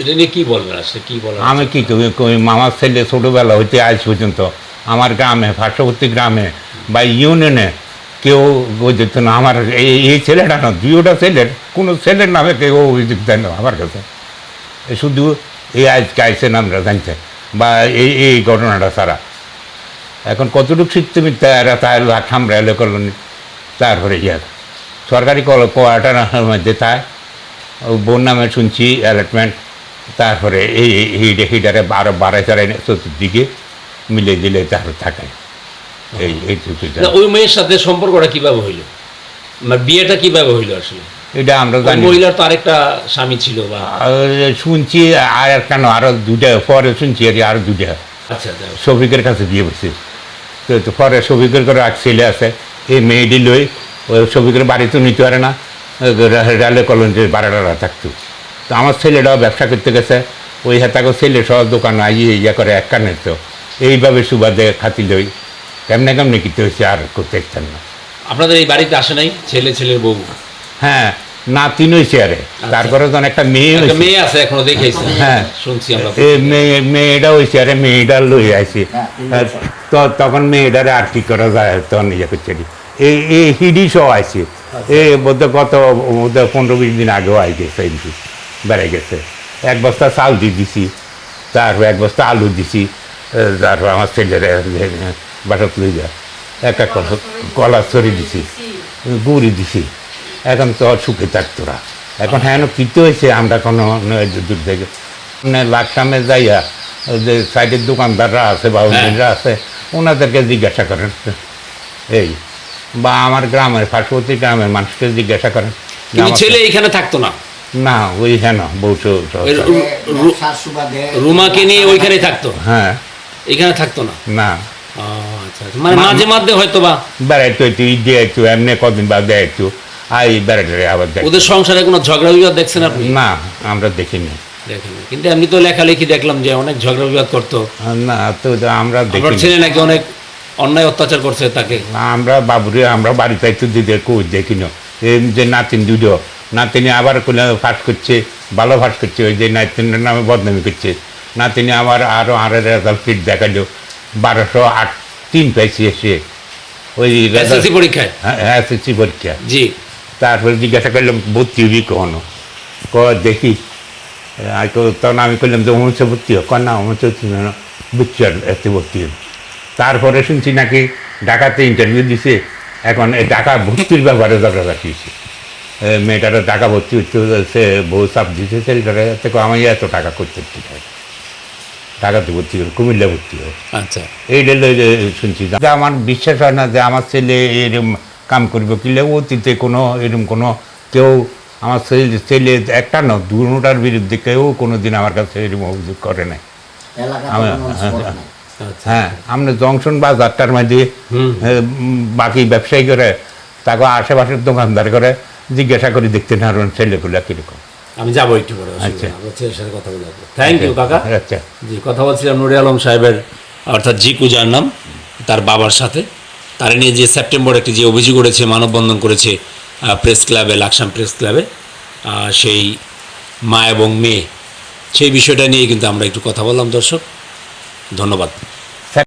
এটা নিয়ে কি বলবেন আসলে? কি বলেন আমি কি মামার ছেলে ছোটোবেলা হইতে আজ পর্যন্ত আমার গ্রামে পার্শ্ববর্তী গ্রামে বা ইউনিয়নে কেউ দিত না আমার এই এই ছেলেটা না দুইটা ছেলের কোনো ছেলের নামে কেউ অভিযোগ দেয় না আমার কাছে। শুধু এই আজকে আইসেন আমরা জানতে। বা এই এই ঘটনাটা ছাড়া। এখন কতটুকু শিখতে মিথ্যা এরা সামনে এলো করলেন তারপরে ইয়ে সরকারি কল কোয়ার্টার মধ্যে তাই। বোন নামে শুনছি অ্যালটমেন্ট তারপরে এই হিডে হিডারে বারো বারো চারে চতুর্দিকে মিলে দিলে তারপর থাকে। এই না, ওই মেয়ের সাথে সম্পর্কটা কীভাবে হইল? মানে বিয়েটা কীভাবে হইল আসলে? এটা আমরা জানি মহিলার তো আরেকটা স্বামী ছিল বা শুনছি আর কেন আরও দুটা পরে শুনছি আর আরও দুটা আচ্ছা আচ্ছা। শফিকের কাছে বিয়ে বসে তো তো পরে শফিকের করে এক ছেলে আছে এই মেয়েটি লই ওই শফিকের বাড়িতে নিতে পারে না। রেলে কলঞ্চে বাড়াটা থাকতো। তো আমার ছেলেটাও ব্যবসা করতে গেছে। ওই হাতাকে ছেলে সব দোকান আইয়ে ইয়ে করে এক কানের তো। এইভাবে সুবাদে খাতি লই কেমনে কেমনে কিতে হয়েছে আর করতে ইচ্ছেন না। আপনাদের এই বাড়িতে আসে নাই? ছেলে ছেলের বউ? হ্যাঁ না নাতিন হয়েছে আরে তারপরে তো একটা মেয়ে মেয়ে আছে এখনও দেখেছি হ্যাঁ। শুনছি আমরা। এ মেয়ে মেয়েটা হয়েছে আরে মেয়েটা লই আইছি। তো তখন মেয়েটারে আর কি করা যায় তখন ইয়ে করছে এই এই হিডি সহ আইছে। এ বোধ গত পনেরো বিশ দিন আগেও আই গেছে এমপি বেড়ে গেছে। এক বস্তা চাল দিয়ে দিছি তারপর এক বস্তা আলু দিছি তারপর আমার ছেলের বাসাত লই যা একটা কলা- কলা ছড়ি দিছি। গুড়ি দিছি। এখন তো সুখে থাকতোরা এখন হ্যাঁ কিতে হয়েছে আমরা কোনো দূর থেকে। মানে লাকসামে যাইয়া ওই যে সাইডের দোকানদাররা আছে বা অন্যরা আছে ওনাদেরকে জিজ্ঞাসা করেন। এই বা আমার গ্রামের পার্শ্ববর্তী গ্রামের মানুষকে জিজ্ঞাসা করেন। ছেলে এখানে থাকতো না? না ওই হ্যাঁ না বউসো রুমাকে নিয়ে ওইখানে থাকতো? হ্যাঁ। এখানে থাকতো না? না। আচ্ছা আচ্ছা। মানে মাঝে মাঝে হয়তো বা বেড়াইতো একটু ঈদ দিয়ে একটু এমনি কদিন বাদ দেয় একটু আই বেড়াইতে আবার দেয় ওদের সংসারে কোনো ঝগড়া বিবাদ দেখছেন আপনি? না আমরা দেখিনি। দেখেন কিন্তু এমনি তো লেখালেখি দেখলাম যে অনেক ঝগড়া বিবাদ করতো। না তো আমরা দেখিনি। ছেলে নাকি অনেক অন্যায় অত্যাচার করছে তাকে। আমরা বাবুরে আমরা বাড়িতে একটু দিতে কই দেখি না এই যে নাতিন দুটো নাতিনি আবার কোনো ফাঁস করছে ভালো ফাঁস করছে ওই যে নাতিনের নামে বদনামি করছে। নাতিনি আবার আরও আরও রেজাল্ট ফিট দেখাল বারোশো আট তিন পাইছি এসে ওই এসএসসি পরীক্ষায়? হ্যাঁ এসএসসি পরীক্ষা। জি। তারপরে জিজ্ঞাসা করলাম ভর্তি হবি কখনো? ক দেখি। তখন আমি করলাম যে অমুচে ভর্তি হোক না অমুচে বুঝছি আর এতে ভর্তি হবি। তারপরে শুনছি নাকি ঢাকাতে ইন্টারভিউ দিছে। এখন এই ঢাকা ভর্তির ব্যাপারে হয়েছে এ, মেয়েটারা টাকা ভর্তি হচ্ছে সে বউ চাপ দিছে ছেলেটারে। থেকে আমি এত টাকা করতে আছে ঢাকাতে ভর্তি হবে কুমিল্লা ভর্তি হবে আচ্ছা। এই রেলে শুনছি যে আমার বিশ্বাস হয় না যে আমার ছেলে এরম কাম করবে কিলে অতীতে কোনো এরম কোনো কেউ আমার ছেলে ছেলে একটা না দুটার বিরুদ্ধে কেউ কোনো দিন আমার কাছে এরম অভিযোগ করে নাই। আমি- হ্যাঁ আমরা জংশন বাজারটার মধ্যে হুম। এ, বাকি ব্যবসায়ী করে তাকে আশেপাশের দোকানদার করে জিজ্ঞাসা করে দেখতে না ছেলেগুলো কীরকম? আমি যাব একটু পরে আচ্ছা। ছেলের সাথে কথা বলে থ্যাংক ইউ কাকা। আচ্ছা। জি কথা বলছিলাম নুরে আলম সাহেবের অর্থাৎ জিকু যার নাম তার বাবার সাথে। তারা নিয়ে যে সেপ্টেম্বর একটি যে অভিযোগ করেছে মানববন্ধন করেছে প্রেস ক্লাবে লাকসাম প্রেস ক্লাবে সেই মা এবং মেয়ে সেই বিষয়টা নিয়ে কিন্তু আমরা একটু কথা বললাম দর্শক। ধন্যবাদ।